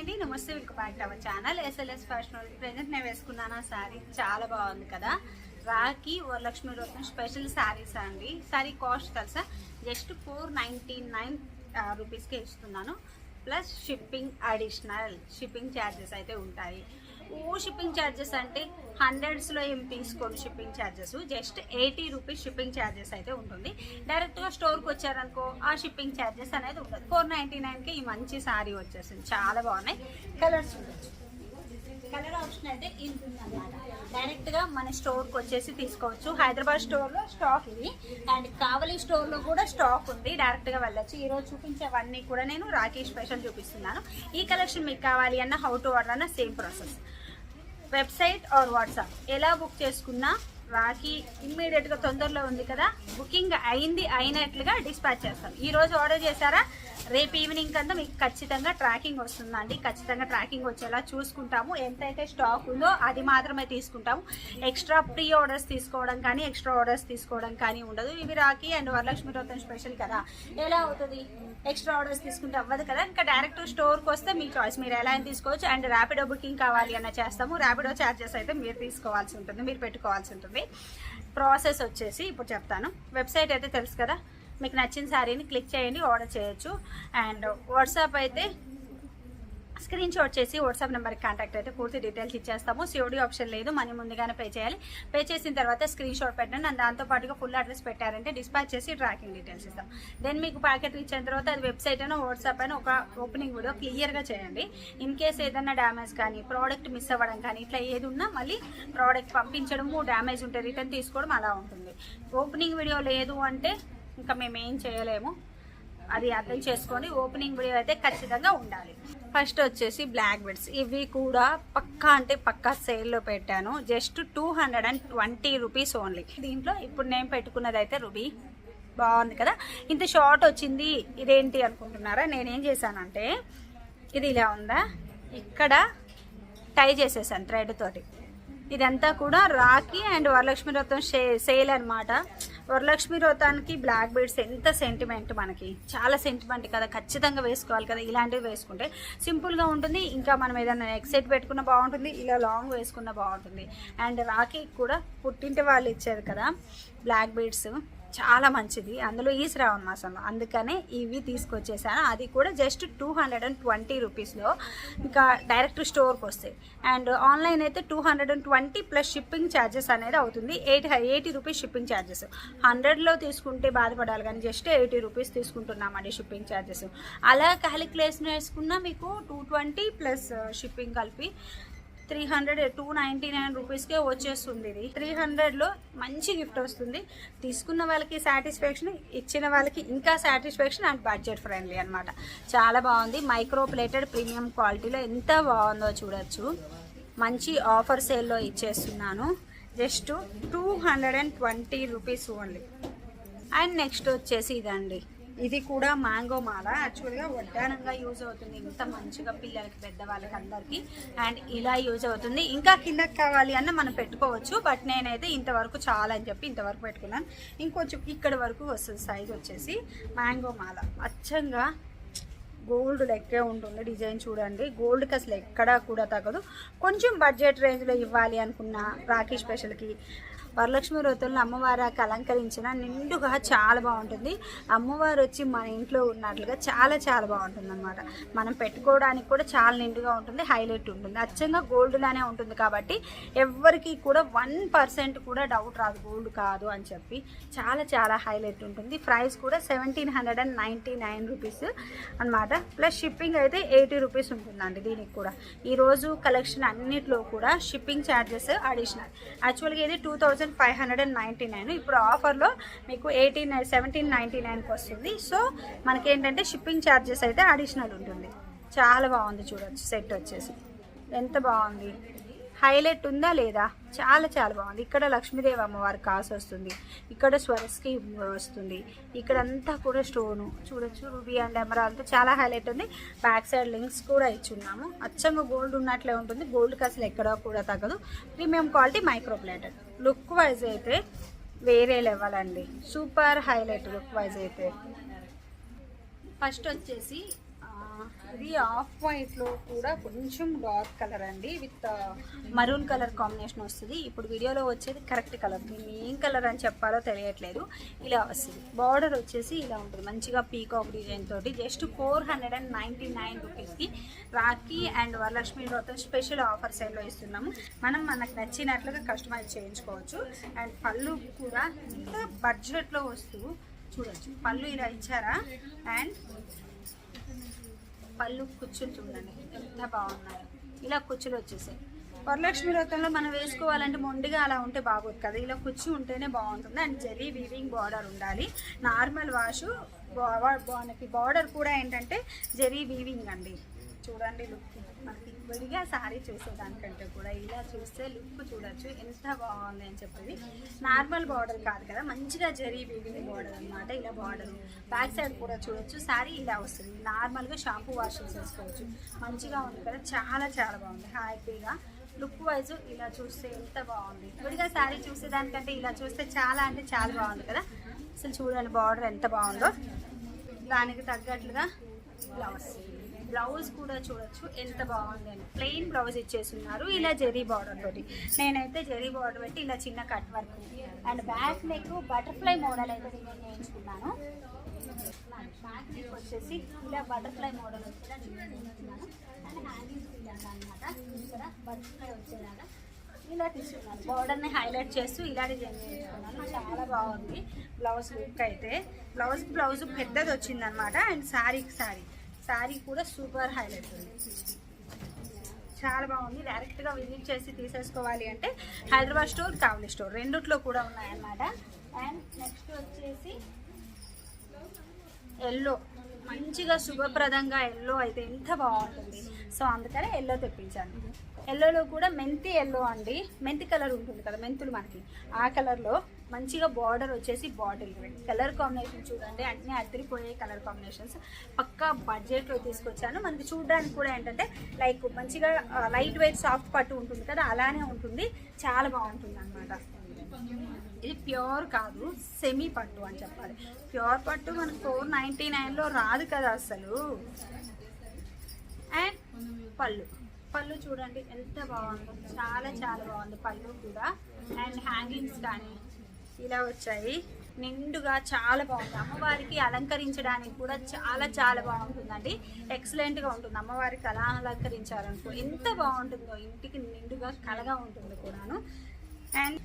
అండి. నమస్తే welcome back to our channel. SLS fashion present నేను వేసుకున్నాను. ఆ శారీ చాలా బాగుంది కదా. రాఖీ వరలక్ష్మి వ్రతం స్పెషల్ శారీస్ అండి. శారీ కాస్ట్ తెలుసా? జస్ట్ ఫోర్ నైంటీ నైన్ రూపీస్కి ఇస్తున్నాను. Plus shipping additional shipping charges అయితే ఉంటాయి. ఓ షిప్పింగ్ ఛార్జెస్ అంటే హండ్రెడ్స్లో ఏం తీసుకోండి shipping charges just eighty rupees shipping charges అయితే ఉంటుంది. డైరెక్ట్గా స్టోర్కి వచ్చారనుకో ఆ షిప్పింగ్ ఛార్జెస్ అనేది ఉంటుంది ఫోర్ నైంటీ నైన్కి ఈ మంచి సారీ వచ్చేసింది. చాలా బాగున్నాయి. కలర్స్ ఉండొచ్చు కలర్ ఆప్షన్ అయితే ఇది డైరెక్ట్గా మన స్టోర్కి వచ్చేసి తీసుకోవచ్చు. హైదరాబాద్ స్టోర్లో స్టాక్ ఇది. అండ్ కావలి స్టోర్లో కూడా స్టాక్ ఉంది. డైరెక్ట్గా వెళ్ళచ్చు. ఈరోజు చూపించేవన్నీ కూడా నేను రాఖీ స్పెషల్ చూపిస్తున్నాను. ఈ కలెక్షన్ మీకు కావాలి అన్న హౌ టు ఆర్డర్ అన్న same process. Website or WhatsApp. ఎలా బుక్ చేసుకున్నా రాఖీ ఇమ్మీడియట్గా తొందరలో ఉంది కదా బుకింగ్ అయింది అయినట్లుగా డిస్పాచ్ చేస్తాం. ఈరోజు ఆర్డర్ చేశారా? రేపు ఈవినింగ్ కంతా మీకు ఖచ్చితంగా ట్రాకింగ్ వస్తుందండి. ఖచ్చితంగా ట్రాకింగ్ వచ్చేలా చూసుకుంటాము. ఎంతైతే స్టాక్ ఉందో అది మాత్రమే తీసుకుంటాము. ఎక్స్ట్రా ప్రీ ఆర్డర్స్ తీసుకోవడం కానీ ఎక్స్ట్రా ఆర్డర్స్ తీసుకోవడం కానీ ఉండదు. ఇవి రాఖీ అండ్ వరలక్ష్మి వ్రతం స్పెషల్ కదా. ఎలా అవుతుంది? ఎక్స్ట్రా ఆర్డర్స్ తీసుకుంటే అవ్వదు కదా. ఇంకా డైరెక్ట్ స్టోర్కి వస్తే మీ చాయిస్ మీరు ఎలా అయినా తీసుకోవచ్చు. అండ్ ర్యాపిడో బుకింగ్ కావాలి అన్న చేస్తాము. ర్యాపిడో ఛార్జెస్ అయితే మీరు తీసుకోవాల్సి ఉంటుంది. మీరు పెట్టుకోవాల్సి ఉంటుంది. ప్రాసెస్ వచ్చేసి ఇప్పుడు చెప్తాను. వెబ్సైట్ అయితే తెలుసు కదా. మీకు నచ్చిన శారీని క్లిక్ చేయండి ఆర్డర్ చేయొచ్చు. అండ్ వాట్సాప్ అయితే స్క్రీన్ షాట్ చేసి వాట్సాప్ నెంబర్కి కాంటాక్ట్ అయితే పూర్తి డీటెయిల్స్ ఇచ్చేస్తాము. సిఓడి ఆప్షన్ లేదు మనీ ముందుగానే పే చేయాలి. పే చేసిన తర్వాత స్క్రీన్ షాట్ పెట్టండి. అండ్ దాంతో పాటుగా ఫుల్ అడ్రస్ పెట్టారంటే డిస్పాచ్ చేసి ట్రాకింగ్ డీటెయిల్స్ ఇస్తాం. దెన్ మీకు ప్యాకెట్ ఇచ్చిన తర్వాత అది వెబ్సైట్ అయినా వాట్సాప్ అయినా ఒక ఓపెనింగ్ వీడియో క్లియర్గా చేయండి. ఇన్ కేస్ ఏదైనా డ్యామేజ్ కానీ ప్రోడక్ట్ మిస్ అవ్వడం కానీ ఇట్లా ఏది ఉన్నా మళ్ళీ ప్రోడక్ట్ పంపించడము డ్యామేజ్ ఉంటే రిటర్న్ తీసుకోవడం అలా ఉంటుంది. ఓపెనింగ్ వీడియో లేదు అంటే ఇంకా మేము ఏం చేయలేము. అది అర్థం చేసుకొని ఓపెనింగ్ వీడియో అయితే ఖచ్చితంగా ఉండాలి. ఫస్ట్ వచ్చేసి బ్లాక్ బెడ్స్. ఇవి కూడా పక్కా అంటే పక్కా సేల్లో పెట్టాను. Just two hundred and twenty rupees only. దీంట్లో ఇప్పుడు నేను పెట్టుకున్నది అయితే రుబీ. బాగుంది కదా? ఇంత షార్ట్ వచ్చింది ఇదేంటి అనుకుంటున్నారా? నేనేం చేశానంటే ఇది ఇలా ఉందా? ఇక్కడ టై చేసేసాను థ్రెడ్ తోటి. ఇదంతా కూడా రాఖీ అండ్ వరలక్ష్మి వ్రతం సేల్ అనమాట వరలక్ష్మి వ్రతానికి బ్లాక్ బీడ్స్ ఎంత సెంటిమెంట్ మనకి. చాలా సెంటిమెంట్ కదా ఖచ్చితంగా వేసుకోవాలి కదా ఇలాంటివి వేసుకుంటే. సింపుల్గా ఉంటుంది ఇంకా మనం ఏదైనా ఎక్సెట్ పెట్టుకున్న బాగుంటుంది ఇలా లాంగ్ వేసుకున్న బాగుంటుంది. అండ్ రాఖీ కూడా పుట్టింటి వాళ్ళు ఇచ్చారు కదా బ్లాక్ బీడ్స్ చాలా మంచిది. అందులో ఈ శ్రావణ మాసంలో. అందుకనే ఇవి తీసుకొచ్చేసాను. అది కూడా just two hundred and twenty రూపీస్లో ఇంకా డైరెక్ట్ స్టోర్కి వస్తాయి. అండ్ ఆన్లైన్ అయితే two hundred and twenty plus shipping charges అనేది అవుతుంది. Eight eighty rupees shipping charges హండ్రెడ్లో తీసుకుంటే బాధపడాలి కానీ జస్ట్ ఎయిటీ రూపీస్ తీసుకుంటున్నామండి షిప్పింగ్ ఛార్జెస్ అలా క్యాలిక్యులేషన్ వేసుకున్నా మీకు టూ ట్వంటీ ప్లస్ షిప్పింగ్ కలిపి three hundred two ninety nine రూపీస్కే వచ్చేస్తుంది ఇది. త్రీ హండ్రెడ్లో మంచి గిఫ్ట్ వస్తుంది. తీసుకున్న వాళ్ళకి సాటిస్ఫాక్షన్ ఇచ్చిన వాళ్ళకి ఇంకా సాటిస్ఫాక్షన్ అండ్ బడ్జెట్ ఫ్రెండ్లీ అనమాట చాలా బాగుంది. మైక్రో ప్లేటెడ్ ప్రీమియం క్వాలిటీలో ఎంత బాగుందో చూడొచ్చు. మంచి ఆఫర్ సేల్లో ఇచ్చేస్తున్నాను. Just two hundred and twenty rupees only. And next వచ్చేసి ఇదండి. ఇది కూడా మ్యాంగో మాల. యాక్చువల్గా వడ్డానంగా యూజ్ అవుతుంది. ఇంత మంచిగా పిల్లలకి పెద్దవాళ్ళకి అందరికీ అండ్ ఇలా యూజ్ అవుతుంది. ఇంకా కిందకి కావాలి అన్న మనం పెట్టుకోవచ్చు. బట్ నేనైతే ఇంతవరకు చాలా అని చెప్పి ఇంతవరకు పెట్టుకున్నాను. ఇంకొంచెం ఇక్కడ వరకు వస్తుంది సైజ్ వచ్చేసి మ్యాంగో మాల. అచ్చంగా గోల్డ్ లెక్కే ఉంటుంది డిజైన్ చూడండి. గోల్డ్కి అసలు ఎక్కడా కూడా తగ్గదు. కొంచెం బడ్జెట్ రేంజ్లో ఇవ్వాలి అనుకున్న రాఖీ స్పెషల్కి వరలక్ష్మి వ్రతంలో అమ్మవారికి అలంకరించిన నిండుగా చాలా బాగుంటుంది. అమ్మవారు వచ్చి మన ఇంట్లో ఉన్నట్లుగా చాలా చాలా బాగుంటుంది అనమాట మనం పెట్టుకోవడానికి కూడా చాలా నిండుగా ఉంటుంది హైలైట్ ఉంటుంది. అచ్చంగా గోల్డ్ లానే ఉంటుంది కాబట్టి ఎవ్వరికి కూడా వన్ పర్సెంట్ కూడా డౌట్ రాదు గోల్డ్ కాదు అని చెప్పి చాలా చాలా హైలైట్ ఉంటుంది. ప్రైస్ కూడా seventeen hundred and ninety nine rupees అనమాట ప్లస్ షిప్పింగ్ అయితే ఎయిటీ రూపీస్ ఉంటుందండి దీనికి కూడా. ఈరోజు కలెక్షన్ అన్నిట్లో కూడా షిప్పింగ్ ఛార్జెస్ అడిషనల్. యాక్చువల్గా ఇది two thousand five hundred and ninety nine. ఇప్పుడు ఆఫర్లో మీకు ఎయిటీన్ సెవెంటీన్ నైంటీ నైన్కి వస్తుంది. సో మనకేంటంటే షిప్పింగ్ ఛార్జెస్ అయితే అడిషనల్ ఉంటుంది. చాలా బాగుంది చూడొచ్చు సెట్ వచ్చేసి. ఎంత బాగుంది? హైలైట్ ఉందా లేదా? చాలా చాలా బాగుంది. ఇక్కడ లక్ష్మీదేవి అమ్మవారి కాసు వస్తుంది. ఇక్కడ స్వరస్కి వస్తుంది. ఇక్కడంతా కూడా స్టోను. చూడొచ్చు రూబీ అండ్ ఎమరాల్తో చాలా హైలైట్ ఉంది. బ్యాక్ సైడ్ లింక్స్ కూడా ఇచ్చున్నాము. అచ్చంగా గోల్డ్ ఉన్నట్లే ఉంటుంది. గోల్డ్కి అసలు ఎక్కడా కూడా తగ్గదు. Premium quality micro plated look wise అయితే వేరే లెవెల్ అండి. సూపర్ హైలైట్ లుక్ వైజ్ అయితే. ఫస్ట్ వచ్చేసి ఇది ఆఫ్ వైట్లో కూడా కొంచెం డార్క్ కలర్ అండి విత్ మరూన్ కలర్ కాంబినేషన్ వస్తుంది. ఇప్పుడు వీడియోలో వచ్చేది కరెక్ట్ కలర్ దీన్ని ఏం కలర్ అని చెప్పాలో తెలియట్లేదు. ఇలా వస్తుంది. బార్డర్ వచ్చేసి ఇలా ఉంటుంది. మంచిగా పీకాక్ డిజైన్ తోటి just four hundred and ninety nine రూపీస్కి రాఖీ అండ్ వరలక్ష్మి వ్రతం స్పెషల్ ఆఫర్ సైడ్లో ఇస్తున్నాము. మనం మనకు నచ్చినట్లుగా కస్టమైజ్ చేయించుకోవచ్చు. అండ్ పళ్ళు కూడా ఇంత బడ్జెట్లో వస్తువు చూడొచ్చు. పళ్ళు ఇలా ఇచ్చారా? అండ్ పళ్ళు కుచ్చులు చూడండి ఎంత బాగున్నాయి. ఇలా కుచ్చులు వచ్చేసాయి. వరలక్ష్మి వ్రతంలో మనం వేసుకోవాలంటే మొండిగా అలా ఉంటే బాగోదు కదా. ఇలా కుచ్చి ఉంటేనే బాగుంటుంది. అండ్ జరీ వీవింగ్ బార్డర్ ఉండాలి. నార్మల్ వాష్ మనకి బార్డర్ కూడా ఏంటంటే జరీ వీవింగ్ అండి. చూడండి లుక్ మనకి విడిగా సారీ చూసేదానికంటే కూడా ఇలా చూస్తే లుక్ చూడొచ్చు. ఎంత బాగుంది అని చెప్పేది. నార్మల్ బార్డర్ కాదు కదా. మంచిగా జరీ వీవింగ్ బార్డర్ అన్నమాట. ఇలా బార్డర్ బ్యాక్ సైడ్ కూడా చూడొచ్చు. సారీ ఇలా వస్తుంది. నార్మల్గా షాంపూ వాష్ చేసుకోవచ్చు మంచిగా ఉంది కదా. చాలా చాలా బాగుంది. హ్యాపీగా లుక్ వైజ్ ఇలా చూస్తే ఎంత బాగుంది. విడిగా శారీ చూసేదానికంటే ఇలా చూస్తే చాలా అంటే చాలా బాగుంది కదా. అసలు చూడండి బార్డర్ ఎంత బాగుందో. దానికి తగ్గట్లుగా బ్లౌజ్ బ్లౌజ్ కూడా చూడొచ్చు ఎంత బాగుంది అని. ప్లెయిన్ బ్లౌజ్ ఇచ్చేస్తున్నారు ఇలా జెరీ బార్డర్ తోటి. నేనైతే జెరీ బార్డర్ పెట్టి ఇలా చిన్న cut work. And back neck butterfly model అయితే నేను నేర్చుకున్నాను బ్యాక్ నెక్ వచ్చేసి ఇలా బటర్ఫ్లై మోడల్ వచ్చేలా డిజైన్ అండ్ హ్యాంగింగ్స్ ఇలా అనమాట ఇక్కడ బటర్ఫ్లై వచ్చేలాగా ఇలా తీసుకున్నాను. బార్డర్ని హైలైట్ చేస్తూ ఇలా డిజైన్ చేసుకున్నాను చాలా బాగుంది బ్లౌజ్ లుక్ అయితే. బ్లౌజ్ బ్లౌజ్ పెద్దది వచ్చిందనమాట అండ్ శారీకి శారీ. శారీ కూడా సూపర్ హైలైట్ ఉంది. చాలా బాగుంది. డైరెక్ట్గా విజిట్ చేసి తీసేసుకోవాలి అంటే హైదరాబాద్ స్టోర్ కావలి స్టోర్ రెండిట్లో కూడా ఉన్నాయన్నమాట. అండ్ నెక్స్ట్ వచ్చేసి ఎల్లో మంచిగా శుభప్రదంగా ఎల్లో అయితే ఎంత బాగుంటుంది. సో అందుకనే ఎల్లో తెప్పించాను. ఎల్లోలో కూడా మెంతి ఎల్లో అండి. మెంతి కలర్ ఉంటుంది కదా మెంతులు మనకి. ఆ కలర్లో మంచిగా బార్డర్ వచ్చేసి బాటిల్ కలర్ కాంబినేషన్ చూడండి అన్నీ అద్దరిపోయే కలర్ కాంబినేషన్స్ పక్కా బడ్జెట్లో తీసుకొచ్చాను. మనకి చూడడానికి కూడా ఏంటంటే లైక్ మంచిగా లైట్ వెయిట్ సాఫ్ట్ పట్టు ఉంటుంది కదా అలానే ఉంటుంది. చాలా బాగుంటుంది అనమాట ఇది ప్యూర్ కాదు సెమీ పట్టు అని చెప్పాలి. ప్యూర్ పట్టు మనకు ఫోర్ నైంటీ నైన్లో రాదు కదా అసలు. అండ్ పళ్ళు. పళ్ళు చూడండి ఎంత బాగుందో. చాలా చాలా బాగుంది పళ్ళు కూడా. అండ్ హ్యాంగింగ్స్ కానీ ఇలా వచ్చాయి. నిండుగా చాలా బాగుంది. అమ్మవారికి అలంకరించడానికి కూడా చాలా చాలా బాగుంటుందండి. ఎక్సలెంట్గా ఉంటుంది. అమ్మవారికి అలా అలంకరించారనుకో ఎంత బాగుంటుందో. ఇంటికి నిండుగా కలగా ఉంటుంది కూడాను. అండ్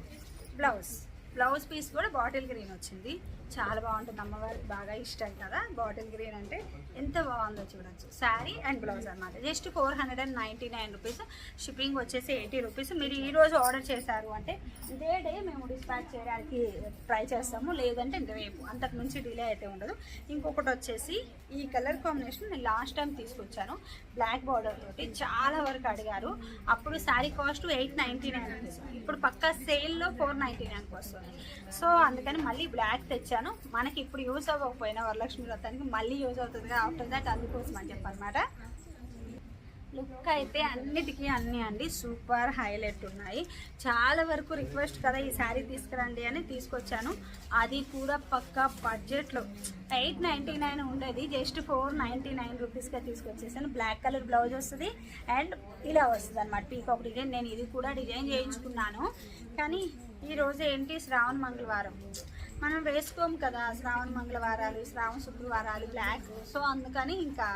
బ్లౌజ్ బ్లౌజ్ పీస్ కూడా బాటిల్ గ్రీన్ వచ్చింది. చాలా బాగుంటుంది. అమ్మవారికి బాగా ఇష్టం కదా? బాటిల్ గ్రీన్ అంటే ఎంత బాగుందో చూడొచ్చు. శారీ అండ్ బ్లౌజ్ అనమాట just four hundred and ninety nine rupees. Shipping వచ్చేసి ఎయిటీ రూపీస్. మీరు ఈ రోజు ఆర్డర్ చేశారు అంటే ఇదే డే మేము డిస్పాచ్ చేయడానికి ట్రై చేస్తాము. లేదంటే ఇంక రేపు. అంతకు మించి డిలే అయితే ఉండదు. ఇంకొకటి వచ్చేసి ఈ కలర్ కాంబినేషన్ నేను లాస్ట్ టైం తీసుకొచ్చాను. బ్లాక్ బార్డర్ తోటి చాలా వరకు అడిగారు. అప్పుడు sari cost eight ninety nine ఇప్పుడు పక్క సేల్లో ఫోర్ నైంటీ నైన్కి వస్తుంది. సో అందుకని మళ్ళీ బ్లాక్ తెచ్చాను మనకి ఇప్పుడు యూజ్ అవ్వకపోయినా వరలక్ష్మి వ్రతానికి మళ్ళీ యూజ్ అవుతుంది ఆఫ్టర్ దాట్ అందుకోసం అని చెప్పనమాట లుక్ అయితే అన్నిటికీ అన్నీ అండి. సూపర్ హైలైట్ ఉన్నాయి. చాలా వరకు రిక్వెస్ట్ కదా ఈ శారీ తీసుకురండి అని తీసుకొచ్చాను. అది కూడా పక్కా బడ్జెట్లో ఎయిట్ నైంటీ నైన్ ఉండేది. జస్ట్ ఫోర్ నైంటీ నైన్ రూపీస్గా తీసుకొచ్చేసాను. బ్లాక్ కలర్ బ్లౌజ్ వస్తుంది అండ్ ఇలా వస్తుంది అనమాట పీకాక్ డిజైన్ నేను ఇది కూడా డిజైన్ చేయించుకున్నాను. కానీ ఈరోజు ఏంటి? శ్రావణ మంగళవారం. మనం వేసుకోము కదా శ్రావణ మంగళవారాలు శ్రావణ శుక్రవారాలు బ్లాక్ సో అందుకని ఇంకా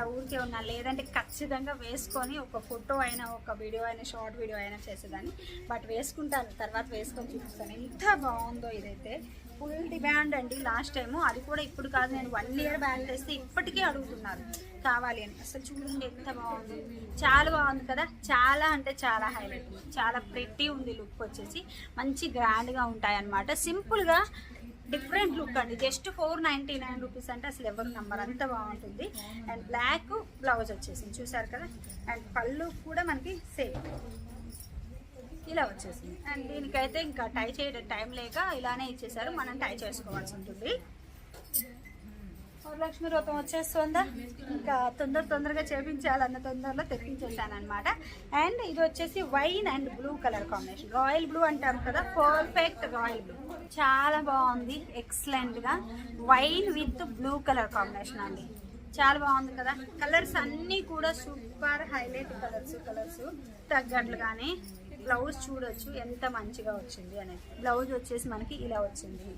ఊరికే ఉన్నా. లేదంటే ఖచ్చితంగా వేసుకొని ఒక ఫోటో అయినా ఒక వీడియో అయినా షార్ట్ వీడియో అయినా చేసేదాన్ని. బట్ వేసుకుంటాను తర్వాత వేసుకొని చూపిస్తాను. ఎంత బాగుందో ఇదైతే. ఫుల్ డిమాండ్ అండి. లాస్ట్ టైము అది కూడా ఇప్పుడు కాదు. నేను వన్ ఇయర్ బ్యాక్ చేస్తే ఇప్పటికీ అడుగుతున్నారు. కావాలి అని. అసలు చూడండి ఎంత బాగుంది. చాలా బాగుంది కదా. చాలా అంటే చాలా హైలైట్ చాలా ప్రెట్టి ఉంది లుక్ వచ్చేసి. మంచి గ్రాండ్గా ఉంటాయి అన్నమాట సింపుల్గా డిఫరెంట్ లుక్ అండి. Just four ninety nine rupees అంటే అసలు ఎవరి నెంబర్ అంత బాగుంటుంది. అండ్ బ్లాక్ బ్లౌజ్ వచ్చేసింది. చూసారు కదా? అండ్ పళ్ళు కూడా మనకి సేమ్. ఇలా వచ్చేసింది. అండ్ దీనికైతే ఇంకా టై చేయడం టైం లేక ఇలానే ఇచ్చేసారు. మనం టై చేసుకోవాల్సి ఉంటుంది. వరలక్ష్మి రూపం వచ్చేస్తుందా? ఇంకా తొందర తొందరగా చేపించాలన్న తొందరలో తెప్పించేసాను అనమాట అండ్ ఇది వచ్చేసి wine and blue colour combination. Royal blue అంటాం కదా? పర్ఫెక్ట్ రాయల్ బ్లూ చాలా బాగుంది ఎక్సలెంట్గా wine with blue colour combination అండి. చాలా బాగుంది కదా. కలర్స్ అన్నీ కూడా సూపర్ హైలైట్ కలర్స్ కలర్స్ తగ్గట్లుగానే బ్లౌజ్ చూడొచ్చు ఎంత మంచిగా వచ్చింది అనేది. బ్లౌజ్ వచ్చేసి మనకి ఇలా వచ్చింది.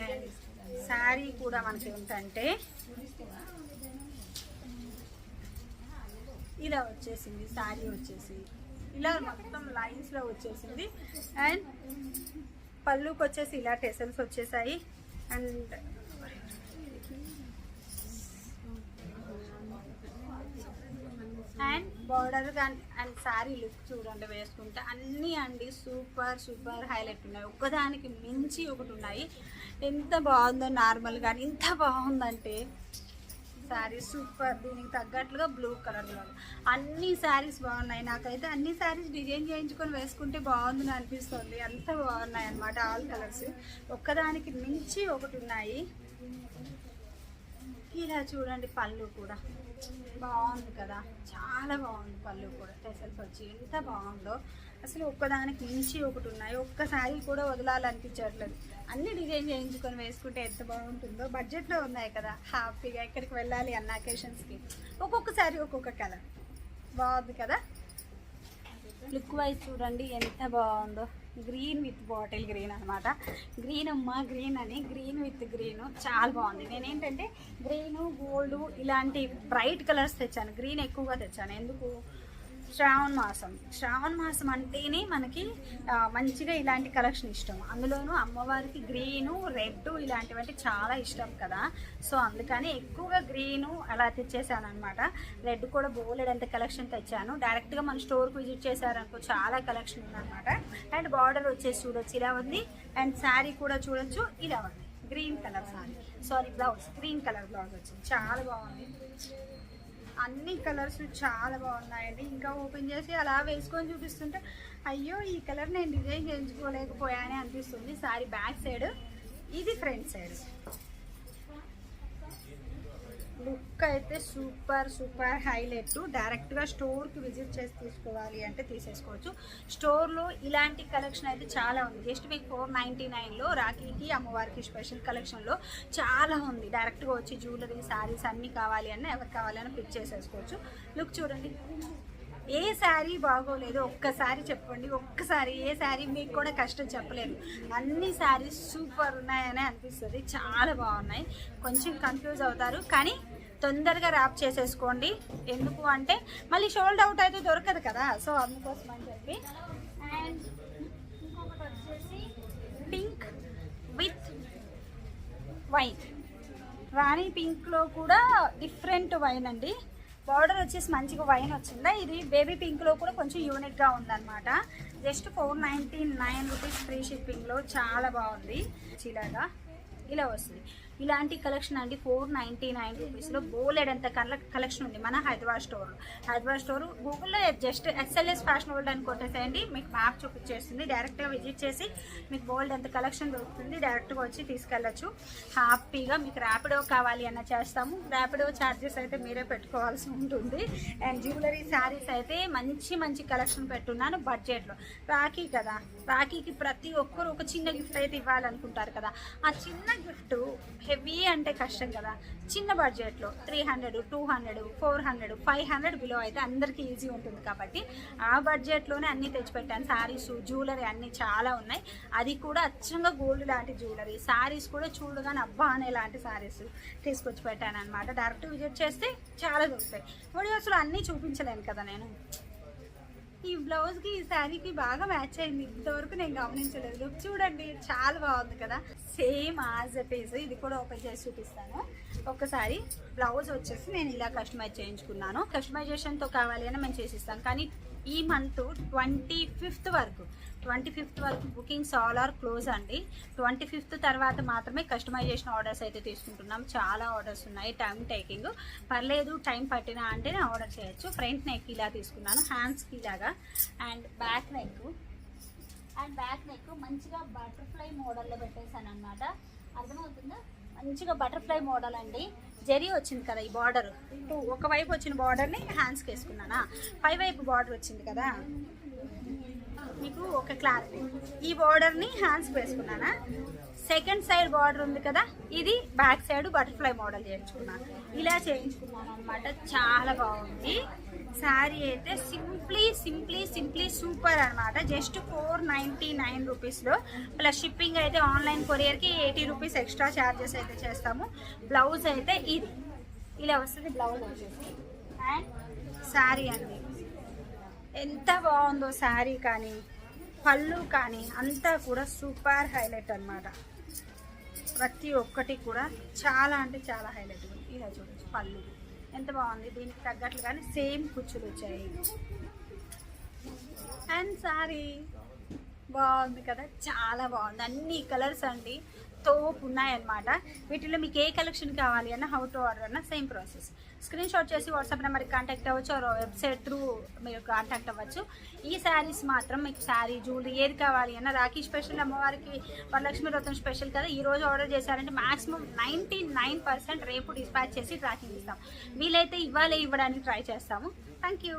అండ్ శారీ కూడా మనకి ఏంటంటే ఇలా వచ్చేసింది శారీ వచ్చేసి. ఇలా మొత్తం లైన్స్లో వచ్చేసింది. అండ్ పళ్ళుకి వచ్చేసి ఇలా టెసల్స్ వచ్చేసాయి. అండ్ అండ్ బార్డర్ కానీ అండ్ శారీ లుక్ చూడండి వేసుకుంటే అన్నీ అండి సూపర్ సూపర్ హైలైట్ ఉన్నాయి. ఒక్కదానికి మించి ఒకటి ఉన్నాయి. ఎంత బాగుందో నార్మల్ కానీ ఇంత బాగుందంటే శారీ సూపర్ దీనికి తగ్గట్లుగా బ్లూ కలర్లో అన్ని శారీస్ బాగున్నాయి. నాకైతే అన్ని శారీస్ డిజైన్ చేయించుకొని వేసుకుంటే బాగుందని అనిపిస్తుంది. అంత బాగున్నాయి అన్నమాట ఆల్ కలర్స్. ఒక్కదానికి మించి ఒకటి ఉన్నాయి. ఇలా చూడండి పళ్ళు కూడా. బాగుంది కదా. చాలా బాగుంది పళ్ళు కూడా. టెసల్స్ వచ్చి ఎంత బాగుందో. అసలు ఒక్కదానికి మించి ఒకటి ఉన్నాయి. ఒక్కసారి కూడా వదలాలనిపించట్లేదు. అన్ని డిజైన్ చేయించుకొని వేసుకుంటే ఎంత బాగుంటుందో. బడ్జెట్లో ఉన్నాయి కదా. హ్యాపీగా ఎక్కడికి వెళ్ళాలి అన్న అకేషన్స్కి. ఒక్కొక్కసారి ఒక్కొక్క కలర్. బాగుంది కదా? లుక్ వైజ్ చూడండి ఎంత బాగుందో. గ్రీన్ విత్ బాటిల్ గ్రీన్ అనమాట గ్రీన్ అమ్మ గ్రీన్ అని గ్రీన్ విత్ గ్రీన్ చాలా బాగుంది. నేనేంటంటే గ్రీను గోల్డ్ ఇలాంటి బ్రైట్ కలర్స్ తెచ్చాను. గ్రీన్ ఎక్కువగా తెచ్చాను. ఎందుకు? శ్రావణ మాసం. శ్రావణ మాసం అంటేనే మనకి మంచిగా ఇలాంటి కలెక్షన్ ఇష్టం. అందులోనూ అమ్మవారికి గ్రీను రెడ్ ఇలాంటివి అంటే చాలా ఇష్టం కదా. సో అందుకని ఎక్కువగా గ్రీను అలా తెచ్చేసాను అనమాట రెడ్ కూడా బోలెడంత కలెక్షన్ తెచ్చాను. డైరెక్ట్గా మన స్టోర్కి విజిట్ చేశారనుకో చాలా కలెక్షన్ ఉందన్నమాట. అండ్ బార్డర్ వచ్చేసి చూడొచ్చు ఇలా ఉంది. అండ్ శారీ కూడా చూడొచ్చు ఇలా ఉంది. Green colour sari. Sorry blouse green colour blouse వచ్చింది. చాలా బాగుంది. అన్ని కలర్స్ చాలా బాగున్నాయండి. ఇంకా ఓపెన్ చేసి అలా వేసుకొని చూపిస్తుంటే అయ్యో ఈ కలర్ నేను డిజైన్ చేయించుకోలేకపోయానే అనిపిస్తుంది. సారీ బ్యాక్ సైడ్ ఇది ఫ్రంట్ సైడ్ బుక్ అయితే సూపర్ సూపర్ హైలైట్. డైరెక్ట్గా స్టోర్కి విజిట్ చేసి తీసుకోవాలి అంటే తీసేసుకోవచ్చు. స్టోర్లో ఇలాంటి కలెక్షన్ అయితే చాలా ఉంది. జస్ట్ మీకు ఫోర్ నైంటీ నైన్లో రాఖీకి అమ్మవారికి స్పెషల్ కలెక్షన్లో చాలా ఉంది. డైరెక్ట్గా వచ్చి జ్యువెలరీ శారీస్ అన్నీ కావాలి అన్న ఎవరు కావాలన్నా పిక్ చేసేసుకోవచ్చు. లుక్ చూడండి. ఏ శారీ బాగోలేదు ఒక్కసారి చెప్పండి. ఒక్కసారి ఏ శారీ మీకు కూడా కష్టం చెప్పలేదు. అన్ని శారీస్ సూపర్ ఉన్నాయని అనిపిస్తుంది. చాలా బాగున్నాయి. కొంచెం కన్ఫ్యూజ్ అవుతారు. కానీ తొందరగా ర్యాప్ చేసేసుకోండి. ఎందుకు అంటే మళ్ళీ షోల్డ్ అవుట్ అయితే దొరకదు కదా. సో అందుకోసం అని చెప్పి. అండ్ ఇంకొకటి వచ్చేసి పింక్ విత్ వైట్ రాణి పింక్లో కూడా డిఫరెంట్ వైన్ అండి. బార్డర్ వచ్చేసి మంచిగా వైన్ వచ్చిందా? ఇది బేబీ పింక్లో కూడా కొంచెం యూనిక్గా ఉందన్నమాట. Just four ninety nine rupees free షిప్పింగ్లో చాలా బాగుంది. ఇలాగా. ఇలా వస్తుంది. ఇలాంటి కలెక్షన్ అండి. ఫోర్ నైంటీ నైన్ రూపీస్లో బోలెడంత కల కలెక్షన్ ఉంది మన హైదరాబాద్ స్టోర్లో హైదరాబాద్ స్టోర్ గూగుల్లో జస్ట్ ఎస్ఎల్ఎస్ ఫ్యాషన్ వరల్డ్ అని కొట్టేసేయండి. మీకు మ్యాప్ చూపించేస్తుంది. డైరెక్ట్గా విజిట్ చేసి మీకు బోల్డ్ ఎంత కలెక్షన్ దొరుకుతుంది. డైరెక్ట్గా వచ్చి తీసుకెళ్ళచ్చు. హ్యాపీగా మీకు ర్యాపిడో కావాలి అన్న చేస్తాము. ర్యాపిడో ఛార్జెస్ అయితే మీరే పెట్టుకోవాల్సి ఉంటుంది. అండ్ జ్యువెలరీ శారీస్ అయితే మంచి మంచి కలెక్షన్ పెట్టున్నాను బడ్జెట్లో. రాఖీ కదా. రాఖీకి ప్రతి ఒక్కరు ఒక చిన్న గిఫ్ట్ అయితే ఇవ్వాలనుకుంటారు కదా. ఆ చిన్న గిఫ్ట్ హెవీ అంటే కష్టం కదా. చిన్న బడ్జెట్లో three hundred two hundred four hundred five hundred below అయితే అందరికీ ఈజీ ఉంటుంది కాబట్టి ఆ బడ్జెట్లోనే అన్నీ తెచ్చిపెట్టాను. శారీస్ జ్యువెలరీ అన్నీ చాలా ఉన్నాయి. అది కూడా అచ్చంగా గోల్డ్ లాంటి జ్యువెలరీ శారీస్ కూడా చూడగానే అబ్బా అనే లాంటి శారీస్ తీసుకొచ్చి పెట్టాను అనమాట డైరెక్ట్ విజిట్ చేస్తే చాలా దొరుకుతాయి. వీడియోస్లో అన్నీ చూపించలేను కదా నేను. బ్లౌజ్కి ఈ శారీకి బాగా మ్యాచ్ అయింది. ఇంతవరకు నేను గమనించలేదు. లుక్ చూడండి చాలా బాగుంది కదా. సేమ్ యాజ్ ఎ పీస్ ఇది కూడా ఓపెన్ చేసి చూపిస్తాను. ఒకసారి బ్లౌజ్ వచ్చేసి నేను ఇలా కస్టమైజ్ చేయించుకున్నాను. కస్టమైజేషన్తో కావాలి అని మేము చేసిస్తాను కానీ ఈ మంత్ ట్వంటీ ఫిఫ్త్ వరకు ట్వంటీ ఫిఫ్త్ వరకు బుకింగ్స్ ఆల్ ఆర్ క్లోజ్ అండి. ట్వంటీ ఫిఫ్త్ తర్వాత మాత్రమే కస్టమైజేషన్ ఆర్డర్స్ అయితే తీసుకుంటున్నాం. చాలా ఆర్డర్స్ ఉన్నాయి టైం టేకింగ్. పర్లేదు టైం పట్టినా అంటే నేను ఆర్డర్ చేయొచ్చు. ఫ్రంట్ నెక్ ఇలా తీసుకున్నాను హ్యాండ్స్కి ఇలాగా. And back neck. And back neck మంచిగా బటర్ఫ్లై మోడల్లో పెట్టేశాను అనమాట అర్థమవుతుందా? మంచిగా బటర్ఫ్లై మోడల్ అండి. జరీ వచ్చింది కదా ఈ బార్డర్. ఒక ఒకవైపు వచ్చిన బార్డర్ని హ్యాండ్స్కి వేసుకున్నానా? పై వైపు బార్డర్ వచ్చింది కదా. మీకు ఒక క్లారిటీ ఈ బార్డర్ని హ్యాండ్స్ వేసుకున్నానా? సెకండ్ సైడ్ బార్డర్ ఉంది కదా ఇది బ్యాక్ సైడ్ బటర్ఫ్లై మోడల్ చేయించుకున్నాను ఇలా చేయించుకున్నాను అనమాట చాలా బాగుంది. శారీ అయితే సింప్లీ సింప్లీ సింప్లీ సూపర్ అనమాట జస్ట్ ఫోర్ నైంటీ నైన్ రూపీస్లో ప్లస్ షిప్పింగ్ అయితే ఆన్లైన్ కొరియర్కి ఎయిటీ రూపీస్ ఎక్స్ట్రా ఛార్జెస్ అయితే చేస్తాము. బ్లౌజ్ అయితే ఇది ఇలా వస్తుంది బ్లౌజ్ వచ్చేసి. అండ్ శారీ అండి. ఎంత బాగుందో శారీ కానీ పళ్ళు కానీ అంతా కూడా సూపర్ హైలైట్ అన్నమాట. ప్రతి ఒక్కటి కూడా చాలా అంటే చాలా హైలైట్ ఉంది. ఇలా చూడొచ్చు పళ్ళు. ఎంత బాగుంది దీనికి తగ్గట్లు కానీ సేమ్ కుచ్చులు వచ్చాయి. అండ్ సారీ బాగుంది కదా చాలా బాగుంది. అన్ని కలర్స్ అండి. తోపు ఉన్నాయన్నమాట. వీటిలో మీకు ఏ కలెక్షన్ కావాలి అన్న హౌ టు ఆర్డర్ అన్న సేమ్ ప్రాసెస్ స్క్రీన్ షాట్ చేసి వాట్సాప్ నెంబర్కి కాంటాక్ట్ అవ్వచ్చు ఆర్ వెబ్సైట్ త్రూ మీరు కాంటాక్ట్ అవ్వచ్చు. ఈ శారీస్ మాత్రం మీకు శారీ జ్యువెలరీ ఏది కావాలి అన్న రాఖీ స్పెషల్ అమ్మవారికి వరలక్ష్మి వ్రతం స్పెషల్ కదా ఈ రోజు ఆర్డర్ చేశారంటే మాక్సిమం నైంటీ నైన్ పర్సెంట్ రేపు డిస్పాచ్ చేసి ట్రాకింగ్ ఇస్తాం. వీలైతే ఇవ్వాలి ఇవ్వడానికి ట్రై చేస్తాము. Thank you